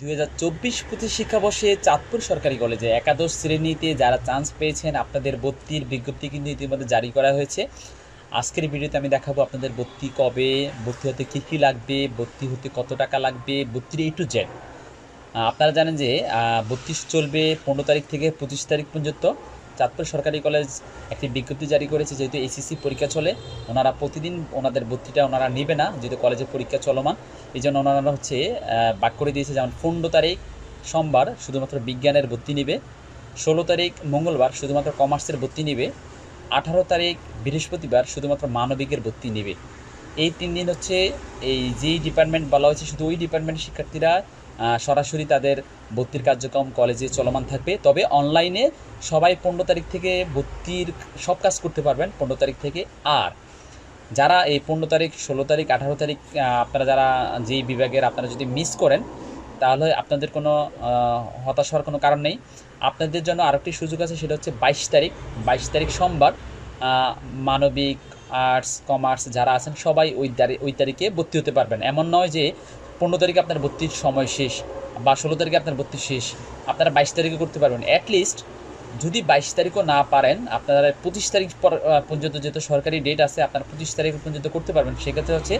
দুই হাজার চব্বিশ শিক্ষাবর্ষে চাঁদপুর সরকারি কলেজে একাদশ শ্রেণীতে যারা চান্স পেয়েছেন, আপনাদের ভর্তির বিজ্ঞপ্তি কিন্তু ইতিমধ্যে জারি করা হয়েছে। আজকের ভিডিওতে আমি দেখাবো আপনাদের ভর্তি কবে, ভর্তি হতে কী কী লাগবে, ভর্তি হতে কত টাকা লাগবে, ভর্তির এ টু জেড আপনারা জানেন যে ভর্তি চলবে পনেরো তারিখ থেকে পঁচিশ তারিখ পর্যন্ত। চাঁদপুর সরকারি কলেজ একটি বিজ্ঞপ্তি জারি করেছে, যেহেতু এসিসি পরীক্ষা চলে, ওনারা প্রতিদিন ওনাদের ভর্তিটা ওনারা নেবে না, যেহেতু কলেজের পরীক্ষা চলমান। এই জন্য ওনারা হচ্ছে বাক করে দিয়েছে যেমন পনেরো তারিখ সোমবার শুধুমাত্র বিজ্ঞানের ভর্তি নেবে, ষোলো তারিখ মঙ্গলবার শুধুমাত্র কমার্সের ভর্তি নেবে, আঠারো তারিখ বৃহস্পতিবার শুধুমাত্র মানবিকের ভর্তি নেবে। এই তিন দিন হচ্ছে এই যেই ডিপার্টমেন্ট বলা হয়েছে শুধু ওই ডিপার্টমেন্টের শিক্ষার্থীরা সরাসরি তাদের ভর্তির কার্যক্রম কলেজে চলমান থাকবে। তবে অনলাইনে সবাই পনেরো তারিখ থেকে ভর্তির সব কাজ করতে পারবেন, পনেরো তারিখ থেকে। আর যারা এই পনেরো তারিখ, ষোলো তারিখ, আঠারো তারিখ আপনারা যারা যেই বিভাগের আপনারা যদি মিস করেন, তাহলে আপনাদের কোনো হতাশ হওয়ার কোনো কারণ নেই। আপনাদের জন্য আরেকটি সুযোগ আছে, সেটা হচ্ছে বাইশ তারিখ। বাইশ তারিখ সোমবার মানবিক, আর্টস, কমার্স যারা আছেন, সবাই ওই ওই তারিখে ভর্তি হতে পারবেন। এমন নয় যে পনেরো তারিখে আপনার ভর্তির সময় শেষ বা ষোলো তারিখে আপনার ভর্তি শেষ, আপনারা বাইশ তারিখে করতে পারবেন। অ্যাটলিস্ট যদি বাইশ তারিখও না পারেন, আপনারা পঁচিশ তারিখ পর পর্যন্ত যেহেতু সরকারি ডেট আছে, আপনারা পঁচিশ তারিখ পর্যন্ত করতে পারবেন। সেক্ষেত্রে হচ্ছে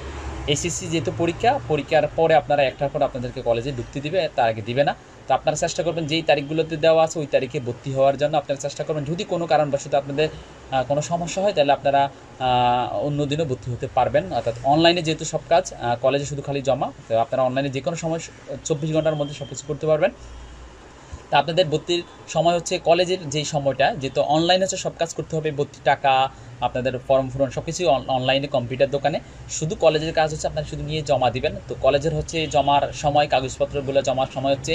এসএসসি যেহেতু পরীক্ষা, পরীক্ষার পরে আপনারা একটার পর আপনাদেরকে কলেজে ঢুকতে দিবে, তার আগে দিবে না। তো আপনারা চেষ্টা করবেন, যেই তারিখগুলোতে দেওয়া আছে, ওই তারিখে ভর্তি হওয়ার জন্য আপনারা চেষ্টা করবেন। যদি কোনো কারণবশত আপনাদের কোনো সমস্যা হয়, তাহলে আপনারা অন্য দিনও ভর্তি হতে পারবেন। অর্থাৎ অনলাইনে যেহেতু সব কাজ কলেজে শুধু খালি জমা, তো আপনারা অনলাইনে যে কোনো সময় চব্বিশ ঘণ্টার মধ্যে সব কিছু করতে পারবেন। তা আপনাদের ভর্তির সময় হচ্ছে কলেজের যেই সময়টা, যেহেতু অনলাইনে হচ্ছে সব কাজ করতে হবে, ভর্তি টাকা, আপনাদের ফর্ম পূরণ সব কিছুই অনলাইনে কম্পিউটার দোকানে। শুধু কলেজের কাজ হচ্ছে আপনারা শুধু নিয়ে জমা দিবেন। তো কলেজের হচ্ছে জমার সময়, কাগজপত্রগুলো জমার সময় হচ্ছে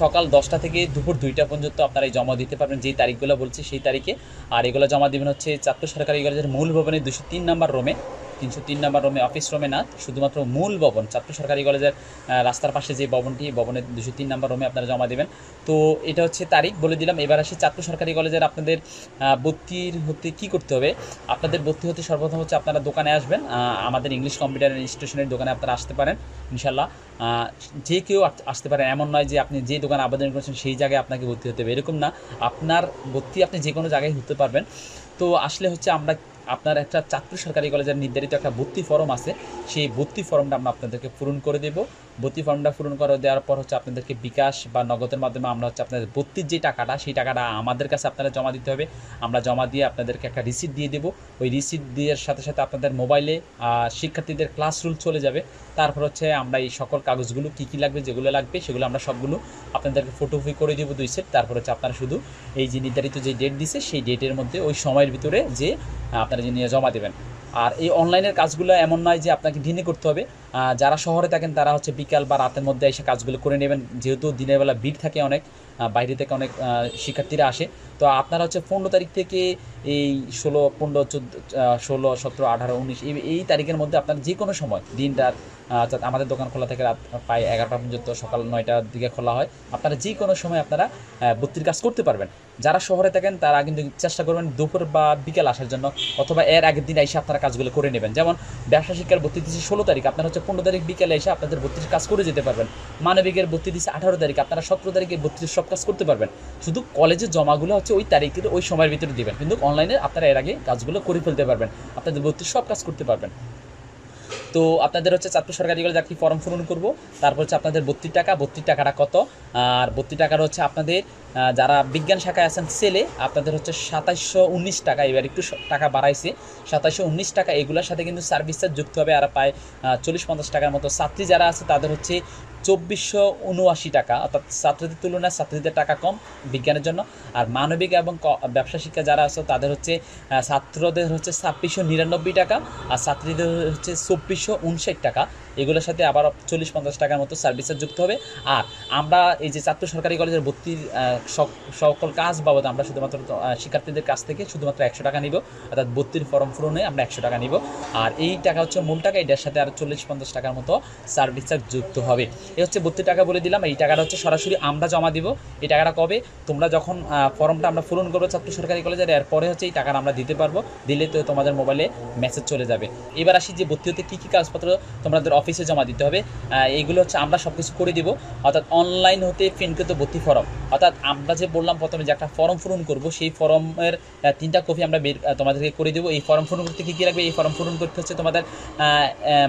সকাল দশটা থেকে দুপুর দুইটা পর্যন্ত আপনারা এই জমা দিতে পারবেন। যেই তারিখগুলো বলছি সেই তারিখে। আর এগুলো জমা দিবেন হচ্ছে চাঁদপুর সরকারি কলেজের মূল ভবনে দুশো তিন নম্বর রোমে তিনশো তিন নম্বর রোমে, অফিস রোমে না, শুধুমাত্র মূল ভবন চাঁদপুর সরকারি কলেজের রাস্তার পাশে যে ভবনটি, ভবনের দুশো তিন নম্বর রোমে আপনারা জমা দেবেন। তো এটা হচ্ছে তারিখ, বলে দিলাম, এবার আসি চাঁদপুর সরকারি কলেজের আপনাদের ভর্তির হতে কি করতে হবে? আপনাদের ভর্তি হতে সর্বপ্রথম হচ্ছে আপনারা দোকানে আসবেন আমাদের ইংলিশ কম্পিউটার ইনস্টিটিউশনের দোকানে আপনারা আসতে পারেন ইনশাল্লাহ যে কেউ আসতে পারেন এমন নয় যে আপনি যে দোকানে আবেদন করেছেন সেই জায়গায় আপনাকে ভর্তি হতে হবে, এরকম না। আপনার ভর্তি আপনি যে কোনো জায়গায় হতে পারবেন। তো আসলে হচ্ছে আমরা আপনার একটা চাঁদপুর সরকারি কলেজের নির্ধারিত একটা ভর্তি ফর্ম আছে, সেই ভর্তি ফর্মটা আমরা আপনাদেরকে পূরণ করে দেব। ভর্তি ফর্মটা পূরণ করে দেওয়ার পর হচ্ছে আপনাদেরকে বিকাশ বা নগদের মাধ্যমে আমরা হচ্ছে আপনাদের ভর্তির যে টাকাটা, সেই টাকাটা আমাদের কাছে আপনারা জমা দিতে হবে। আমরা জমা দিয়ে আপনাদেরকে একটা রিসিট দিয়ে দেবো। ওই রিসিট দেওয়ার সাথে সাথে আপনাদের মোবাইলে শিক্ষার্থীদের ক্লাস রুল চলে যাবে। তারপর হচ্ছে আমরা এই সকল কাগজগুলো কী কী লাগবে, যেগুলো লাগবে, সেগুলো আমরা সবগুলো আপনাদেরকে ফটোকপি করে দেবো দুই সেট তারপর হচ্ছে আপনারা শুধু এই যে নির্ধারিত যে ডেট দিছে, সেই ডেটের মধ্যে ওই সময়ের ভিতরে যে আপনারা নিয়ে জমা দেবেন। আর এই অনলাইনের কাজগুলো এমন নয় যে আপনাকে দিনে করতে হবে। যারা শহরে থাকেন, তারা হচ্ছে বিকাল বা রাতের মধ্যে এসে কাজগুলো করে নেবেন। যেহেতু দিনের বেলা ভিড় থাকে অনেক বাইরে থেকে অনেক শিক্ষার্থীরা আসে। তো আপনারা হচ্ছে পনেরো তারিখ থেকে এই ষোলো, পনেরো, চোদ্দ ষোলো, সতেরো, আঠারো, উনিশ, এই এই তারিখের মধ্যে আপনার যে কোনো সময়, দিন, রাত অর্থাৎ আমাদের দোকান খোলা থেকে রাত প্রায় এগারোটা পর্যন্ত, সকাল নয়টার দিকে খোলা হয়। আপনারা যে কোনো সময় আপনারা ভর্তির কাজ করতে পারবেন। যারা শহরে থাকেন, তারা কিন্তু চেষ্টা করবেন দুপুর বা বিকেল আসার জন্য, অথবা এর আগের দিন এসে আপনারা কাজগুলো করে নেবেন। যেমন ব্যবসা শিক্ষার ভর্তি দিচ্ছে ষোলো তারিখ, আপনারা হচ্ছে পনেরো তারিখ বিকেলে এসে আপনাদের ভর্তির কাজ করে যেতে পারবেন। মানবিকের ভর্তি দিচ্ছে আঠারো তারিখ, আপনারা সতেরো তারিখে ভর্তির সব কাজ করতে পারবেন। শুধু কলেজের জমাগুলো হচ্ছে ওই তারিখের ওই সময়ের ভিতরে দিবেন। কিন্তু অনলাইনে আপনারা এর আগে কাজগুলো করে ফেলতে পারবেন। আপনাদের ভর্তির সব কাজ করতে পারবেন। তো আপনাদের হচ্ছে চাঁদপুর সরকারি কলেজ একটি ফর্ম পূরণ করব। তারপর হচ্ছে আপনাদের বত্রিশ টাকা, বত্রিশ টাকাটা কত? আর বত্রিশ টাকাটা হচ্ছে আপনাদের যারা বিজ্ঞান শাখায় আছেন সেলে আপনাদের হচ্ছে সাতাশশো উনিশ টাকা, এবার একটু টাকা বাড়াইছে। সাতাশশো উনিশ টাকা, এগুলোর সাথে কিন্তু সার্ভিস চার্জ যুক্ত হবে, আর প্রায় চল্লিশ পঞ্চাশ টাকার মতো। ছাত্রী যারা আছে তাদের হচ্ছে চব্বিশশো উনআশি টাকা, অর্থাৎ ছাত্রদের তুলনায় ছাত্রীদের টাকা কম বিজ্ঞানের জন্য। আর মানবিক এবং ব্যবসা শিক্ষা যারা আছে, তাদের হচ্ছে ছাত্রদের হচ্ছে ছাব্বিশশো নিরানব্বই টাকা, আর ছাত্রীদের হচ্ছে চব্বিশশো উনষাট টাকা। এগুলোর সাথে আবার চল্লিশ পঞ্চাশ টাকার মতো সার্ভিসের যুক্ত হবে। আর আমরা এই যে ছাত্র সরকারি কলেজের ভর্তির সকল কাজ বাবদ আমরা শুধুমাত্র শিক্ষার্থীদের কাছ থেকে শুধুমাত্র একশো টাকা নিব, অর্থাৎ ভর্তির ফর্ম পূরণে আমরা একশো টাকা নিব। আর এই টাকা হচ্ছে মূল টাকা, এটার সাথে আর চল্লিশ পঞ্চাশ টাকার মতো সার্ভিস চার্জ যুক্ত হবে। এই হচ্ছে ভর্তি টাকা বলে দিলাম। এই টাকাটা হচ্ছে সরাসরি আমরা জমা দিব। এই টাকাটা কবে? তোমরা যখন ফর্মটা আমরা পূরণ করব চাঁদপুর সরকারি কলেজের, এরপরে হচ্ছে এই টাকাটা আমরা দিতে পারব। দিলে তো তোমাদের মোবাইলে মেসেজ চলে যাবে। এবার আসি যে ভর্তি হতে কী কী কাগজপত্র তোমাদের অফিসে জমা দিতে হবে। এইগুলো হচ্ছে আমরা সব কিছু করে দিব। অর্থাৎ অনলাইন হতে প্রিন্টকৃত ভর্তি ফর্ম অর্থাৎ আমরা যে বললাম প্রথমে যে একটা ফর্ম পূরণ করব, সেই ফর্মের তিনটা কপি আমরা বের তোমাদেরকে করে দেবো। এই ফর্ম পূরণ করতে কী কী লাগবে? এই ফর্ম পূরণ করতে হচ্ছে তোমাদের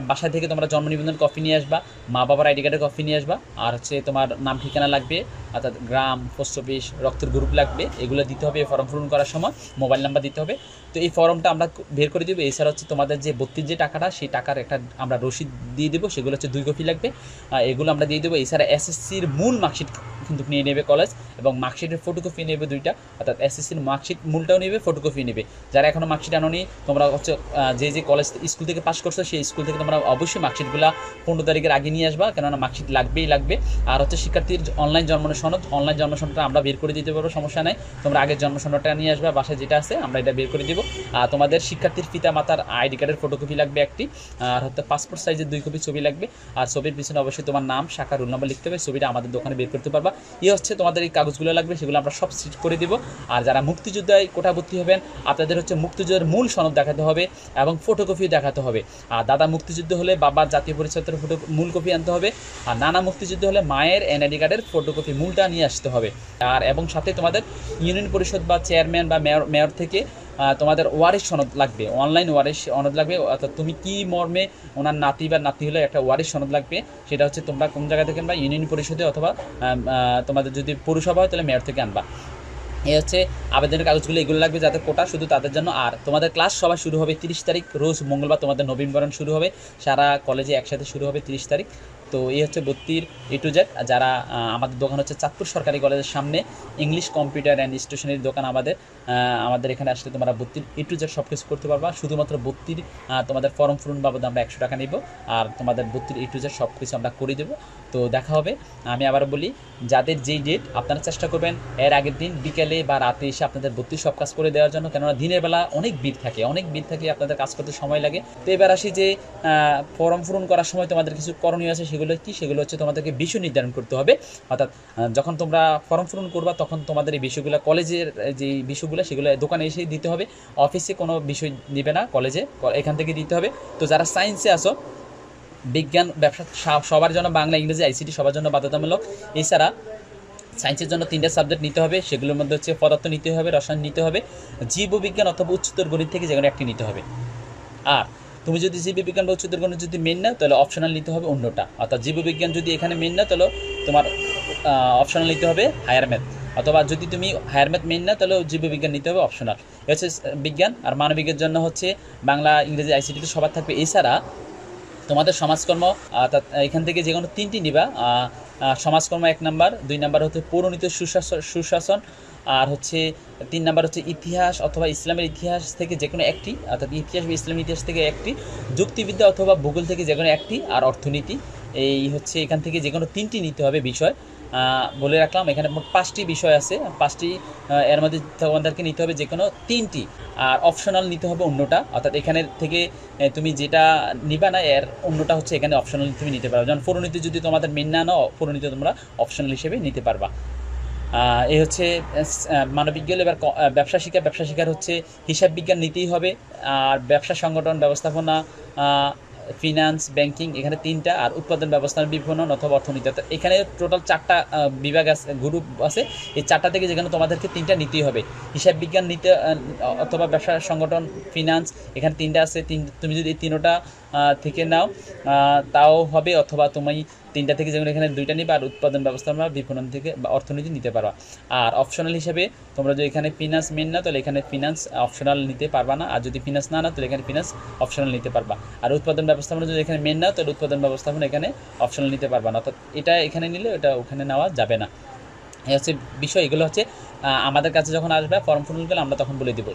বাসা থেকে তোমরা জন্ম নিবন্ধন কপি নিয়ে আসবা। মা বাবার আইডি কার্ডের কপি নিয়ে আসবা। আর হচ্ছে তোমার নাম ঠিকানা লাগবে অর্থাৎ গ্রাম, পোস্ট অফিস, রক্তের গ্রুপ লাগবে, এগুলো দিতে হবে, এই ফর্ম পূরণ করার সময় মোবাইল নাম্বার দিতে হবে। তো এই ফর্মটা আমরা বের করে দেবো। এছাড়া হচ্ছে তোমাদের যে ভর্তির যে টাকাটা, সেই টাকার একটা আমরা রসিদ দিয়ে দেবো, সেগুলো হচ্ছে দুই কপি লাগবে। এগুলো আমরা দিয়ে দেবো। এছাড়া এসএসসির মূল মার্কশিট কিন্তু নিয়ে নেবে কলেজ এবং মার্কশিটের ফটোকপি নেবে দুইটা। অর্থাৎ এসএসসির মার্কশিট মূলটাও নেবে ফটোকপি নেবে। যারা এখনও মার্কশিট আনোনি, তোমরা হচ্ছে যে যে কলেজ স্কুল থেকে পাস করছ, সেই স্কুল থেকে তোমরা অবশ্যই মার্কশিটগুলো পনেরো তারিখের আগে নিয়ে আসবা। কেননা মার্কশিট লাগবেই লাগবে। আর হচ্ছে শিক্ষার্থীর অনলাইন জন্ম সনদ, অনলাইন জন্ম সনদটা আমরা বের করে দিতে পারব, সমস্যা নাই। তোমরা আগের জন্ম সনদটা নিয়ে আসবে বাসায় যেটা আছে আমরা এটা বের করে দিব। আর তোমাদের শিক্ষার্থীর পিতা মাতার আইডি কার্ডের ফটোকপি লাগবে একটি, আর হচ্ছে পাসপোর্ট সাইজের দুই কপি ছবি লাগবে। আর ছবির পিছনে অবশ্যই তোমার নাম, শাখা রোল নাম্বার লিখতে হবে, ছবিটা আমাদের দোকানে বের করতে পারবা। এই হচ্ছে তোমাদের এই কাগজগুলো লাগবে, সেগুলো আমরা সব সিট করে দিব। আর যারা মুক্তিযোদ্ধায় কোটা ভর্তি হবেন, আপনাদের হচ্ছে মুক্তিযুদ্ধের মূল সনদ দেখাতে হবে এবং ফটোকপিও দেখাতে হবে। আর দাদা মুক্তিযুদ্ধ হলে বাবার জাতীয় পরিচয়পত্রের ফটো মূল কপি আনতে হবে। আর নানা মুক্তিযুদ্ধ হলে মায়ের এনআইডি কার্ডের ফটোকপি মূলটা নিয়ে আসতে হবে। আর এবং সাথে তোমাদের ইউনিয়ন পরিষদ বা চেয়ারম্যান বা মেয়র মেয়র থেকে তোমাদের ওয়ারিশ সনদ লাগবে। অনলাইন ওয়ারিশ সনদ লাগবে। অর্থাৎ তুমি কি মর্মে ওনার নাতি বা নাতি হলে একটা ওয়ারিশ সনদ লাগবে। সেটা হচ্ছে তোমরা কোন জায়গা থেকে আনবা? ইউনিয়ন পরিষদে অথবা তোমাদের যদি পৌরসভা হয় তাহলে মেয়র থেকে আনবা। এই হচ্ছে আবেদনের কাগজগুলো, এগুলো লাগবে যাতে কোটা শুধু তাদের জন্য। আর তোমাদের ক্লাস সবাই শুরু হবে তিরিশ তারিখ, রোজ মঙ্গলবার তোমাদের নবীনবরণ শুরু হবে। সারা কলেজে একসাথে শুরু হবে তিরিশ তারিখ। তো এই হচ্ছে ভর্তির এ টু জেড। যারা আমাদের দোকান হচ্ছে চাঁদপুর সরকারি কলেজের সামনে ইংলিশ কম্পিউটার অ্যান্ড স্টেশনারি দোকান আমাদের আমাদের এখানে আসলে তোমরা ভর্তির এ টু জেড সব কিছু করতে পারবা। শুধুমাত্র আহ, তোমাদের ফর্ম পূরণ বাবদ আমরা একশো টাকা নিব আর তোমাদের ভর্তির এ টু জেড সব কিছু আমরা করে দেবো। তো দেখা হবে। আমি আবার বলি যাদের যেই ডেট আপনারা চেষ্টা করবেন এর আগের দিন বিকেলে বা রাতে এসে আপনাদের ভর্তির সব কাজ করে দেওয়ার জন্য কেননা দিনের বেলা অনেক ভিড় থাকে অনেক ভিড় থাকে আপনাদের কাজ করতে সময় লাগে। তো এবার আসি যে ফর্ম পূরণ করার সময় তোমাদের কিছু করণীয় আছে সেগুলো কি, সেগুলো হচ্ছে তোমাদেরকে বিষয় নির্ধারণ করতে হবে। অর্থাৎ যখন তোমরা ফর্ম পূরণ করবা, তখন তোমাদের এই বিষয়গুলো কলেজের যে বিষয়গুলো, সেগুলো দোকানে এসেই দিতে হবে। অফিসে কোনো বিষয় নেবে না, কলেজে এখান থেকে দিতে হবে। তো যারা সায়েন্সে আসো বিজ্ঞান, ব্যবসা সবার জন্য বাংলা, ইংরেজি আইসিটি সবার জন্য বাধ্যতামূলক। এছাড়া সায়েন্সের জন্য তিনটা সাবজেক্ট নিতে হবে, সেগুলোর মধ্যে হচ্ছে পদার্থ নিতে হবে, রসায়ন নিতে হবে, জীববিজ্ঞান অথবা উচ্চতর গণিত থেকে যেকোনো একটি নিতে হবে। আর তুমি যদি জীববিজ্ঞান বা উচ্চতর গণিত যদি মেন নাও তাহলে অপশনাল নিতে হবে অন্যটা। অর্থাৎ জীববিজ্ঞান যদি এখানে মেন না, তাহলে তোমার অপশনাল নিতে হবে হায়ার ম্যাথ অথবা যদি তুমি হায়ার ম্যাথ মেন না তাহলে জীববিজ্ঞান নিতে হবে অপশনাল হচ্ছে বিজ্ঞান। আর মানবিকের জন্য হচ্ছে বাংলা, ইংরেজি আইসিটিতে সবার থাকবে। এছাড়া তোমাদের সমাজকর্ম, অর্থাৎ এখান থেকে যে কোনো তিনটি নিবা। সমাজকর্ম এক নাম্বার, দুই নাম্বার হচ্ছে পৌরনীতি সুশাসন সুশাসন। আর হচ্ছে তিন নাম্বার হচ্ছে ইতিহাস অথবা ইসলামের ইতিহাস থেকে যে কোনো একটি, অর্থাৎ ইতিহাস বা ইসলামের ইতিহাস থেকে একটি, যুক্তিবিদ্যা অথবা ভূগোল থেকে যে কোনো একটি আর অর্থনীতি, এই হচ্ছে এখান থেকে যে কোনো তিনটি নিতে হবে বিষয়। বলে রাখলাম, এখানে মোট পাঁচটি বিষয় আছে, পাঁচটি এর মধ্যে তোমাদেরকে নিতে হবে যে কোনো তিনটি আর অপশনাল নিতে হবে অন্যটা, অর্থাৎ এখানে থেকে তুমি যেটা নিবা না, এর অন্যটা হচ্ছে এখানে অপশনাল তুমি নিতে পারো যেমন পরিণতি যদি তোমাদের মেন না নাও পরিণতি তোমরা অপশনাল হিসেবে নিতে পারবা। এই হচ্ছে গেল এবার ব্যবসা শিক্ষা ব্যবসা শিক্ষার হচ্ছে হিসাব বিজ্ঞান নিতেই হবে। আর ব্যবসা সংগঠন, ব্যবস্থাপনা ফিনান্স ব্যাংকিং এখানে তিনটা। আর উৎপাদন, ব্যবস্থাপনা, বিপণন অথবা অর্থনীতি। এখানে টোটাল চারটা বিভাগ আছে গ্রুপ আছে। এই চারটা থেকে যেখানে তোমাদেরকে তিনটা নিতেই হবে। হিসাব বিজ্ঞান নিতে অথবা ব্যবসা সংগঠন ফিনান্স এখানে তিনটা আছে। তিন, তুমি যদি এই তিনোটা থেকে নাও। তাও হবে অথবা তুমি তিনটা থেকে যেমন এখানে দুইটা নিবে, আর উৎপাদন ব্যবস্থা ব্যবস্থাপনা বিপণন থেকে অর্থনীতি নিতে পারবা। আর অপশনাল হিসেবে তোমরা যদি এখানে ফিনান্স মেন না, তাহলে এখানে ফিনান্স অপশনাল নিতে পারবা না। আর যদি ফিনান্স না না, তাহলে এখানে ফিনান্স অপশনাল নিতে পারবা। আর উৎপাদন ব্যবস্থাপনা যদি এখানে মেন না, তাহলে উৎপাদন ব্যবস্থাপনা এখানে অপশনাল নিতে পারবা না। অর্থাৎ এটা এখানে নিলে ওটা ওখানে নেওয়া যাবে না। এই হচ্ছে বিষয়। এগুলো হচ্ছে আমাদের কাছে যখন আসবে ফর্ম করলে আমরা তখন বলে দিব।